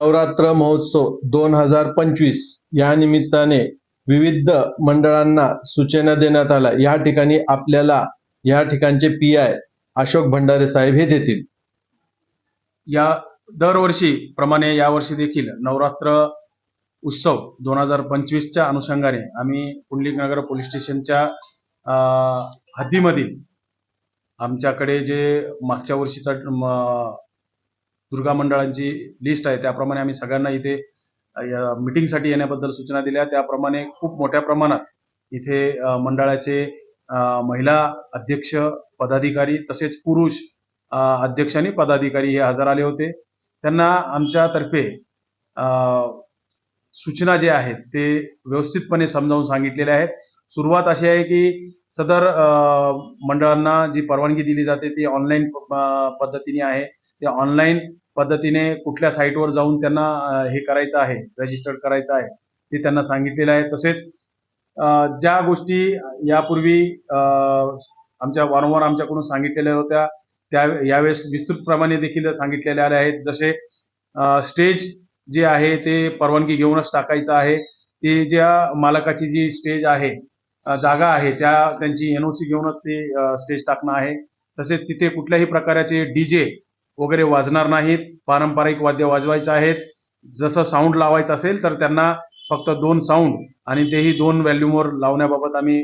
नवरात्र महोत्सव दोन हजार पंचवीस या निमित्ताने विविध मंडळांना सूचना देण्यात आल्या. या ठिकाणी आपल्याला या ठिकाणचे पी आय अशोक भंडारे साहेब हे देतील. या दरवर्षी प्रमाणे यावर्षी देखील नवरात्र उत्सव दोन हजार पंचवीसच्या अनुषंगाने आम्ही पुंडलिकनगर पोलीस स्टेशनच्या अं, हद्दीमधील आमच्याकडे जे मागच्या वर्षीचा दुर्गा मंडळांची लिस्ट आहे. त्याप्रमाणे आम्ही सगळ्यांना इथे मिटिंगसाठी येण्याबद्दल सूचना दिल्या. त्याप्रमाणे खूप मोठ्या प्रमाणात इथे मंडळाचे महिला अध्यक्ष पदाधिकारी तसेच पुरुष अध्यक्ष आणि पदाधिकारी हे हजर आले होते. त्यांना आमच्यातर्फे सूचना जे आहेत ते व्यवस्थितपणे समजावून सांगितलेल्या आहेत. सुरुवात अशी आहे की सदर मंडळांना जी परवानगी दिली जाते ती ऑनलाईन पद्धतीने आहे. ते ऑनलाईन पद्धतीने कुठल्या साईटवर जाऊन त्यांना हे करायचं आहे रजिस्टर करायचं आहे ते त्यांना सांगितलेलं आहे. तसेच ज्या गोष्टी यापूर्वी आमच्या वारंवार आमच्याकडून सांगितलेल्या होत्या त्या यावेळेस विस्तृतप्रमाणे देखील सांगितलेल्या आहेत. जसे स्टेज जे आहे ते परवानगी घेऊनच टाकायचं आहे. ते ज्या मालकाची जी स्टेज आहे जागा आहे त्या त्यांची एनओसी घेऊनच ते स्टेज टाकणं आहे. तसेच तिथे कुठल्याही प्रकारचे डीजे वगैरे वाजणार नाहीत पारंपरिक वाद्य वाजवायचे आहेत. जसं साऊंड लावायचं असेल तर त्यांना फक्त दोन साऊंड आणि तेही दोन व्हॅल्यूमवर लावण्याबाबत आम्ही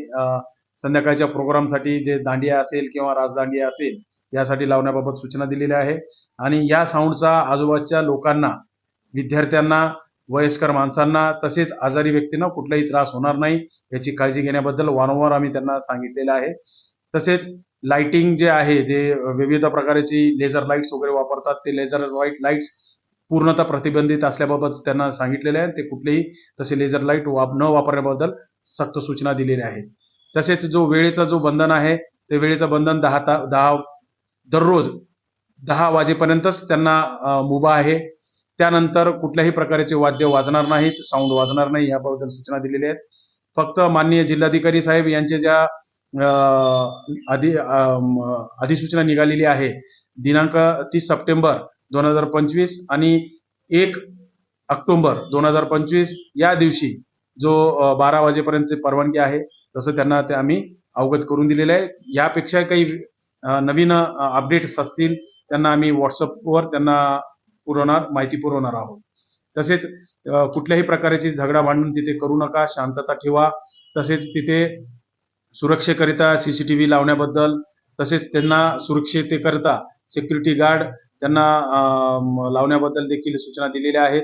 संध्याकाळच्या प्रोग्रामसाठी जे दांडिया असेल किंवा राजदांडिया असेल यासाठी लावण्याबाबत सूचना दिलेल्या आहे आणि या साऊंडचा आजूबाजूच्या लोकांना विद्यार्थ्यांना वयस्कर माणसांना तसेच आजारी व्यक्तींना कुठलाही त्रास होणार नाही याची काळजी घेण्याबद्दल वारंवार आम्ही त्यांना सांगितलेलं आहे. तसेच लाइटिंग जे आहे जे विविध प्रकारची लेझर लाईट्स वगैरे वापरतात ते लेझर लाइट लाईट्स पूर्णतः प्रतिबंधित असल्याबाबत त्यांना सांगितलेले आहे. ते कुठलेही तसे लेझर लाइट वाप न वापरण्याबद्दल सक्त सूचना दिलेल्या आहेत. तसेच जो वेळेचा जो बंधन आहे ते वेळेचं बंधन दहा ता दहा दररोज दहा वाजेपर्यंतच त्यांना मुभा आहे. त्यानंतर कुठल्याही प्रकारचे वाद्य वाजणार नाहीत साऊंड वाजणार नाही याबद्दल सूचना दिलेल्या आहेत. फक्त माननीय जिल्हाधिकारी साहेब यांचे ज्या अधि अधिसूचना निघालेली आहे. दिनांक तीस सप्टेंबर दोन हजार पंचवीस आणि एक ऑक्टोंबर दोन हजार पंचवीस या दिवशी जो बारा वाजेपर्यंतची परवानगी आहे तसं त्यांना ते आम्ही अवगत करून दिलेलं आहे. यापेक्षा काही नवीन अपडेट्स असतील त्यांना आम्ही व्हॉट्सअपवर त्यांना पुरवणार माहिती पुरवणार आहोत. तसेच कुठल्याही प्रकारची झगडा भांडून तिथे करू नका शांतता ठेवा. तसेच तिथे सुरक्षेकरिता सीसीटीव्ही लावण्याबद्दल तसेच त्यांना सुरक्षितेकरिता सिक्युरिटी गार्ड त्यांना लावण्याबद्दल देखील सूचना दिलेल्या आहेत.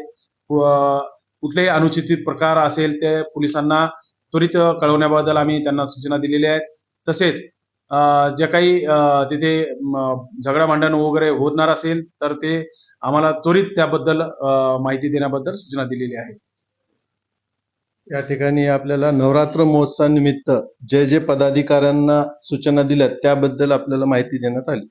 कुठलेही अनुचित प्रकार असेल ते पोलिसांना त्वरित कळवण्याबद्दल आम्ही त्यांना सूचना दिलेल्या आहेत. तसेच जे काही तिथे झगडा भांडण वगैरे होणार असेल तर ते आम्हाला त्वरित त्याबद्दल माहिती देण्याबद्दल सूचना दिलेली आहे या ठिकाणी आपल्याला नवरात्र महोत्सवानिमित्त जे जे पदाधिकाऱ्यांना सूचना दिल्या त्याबद्दल आपल्याला माहिती देण्यात आली.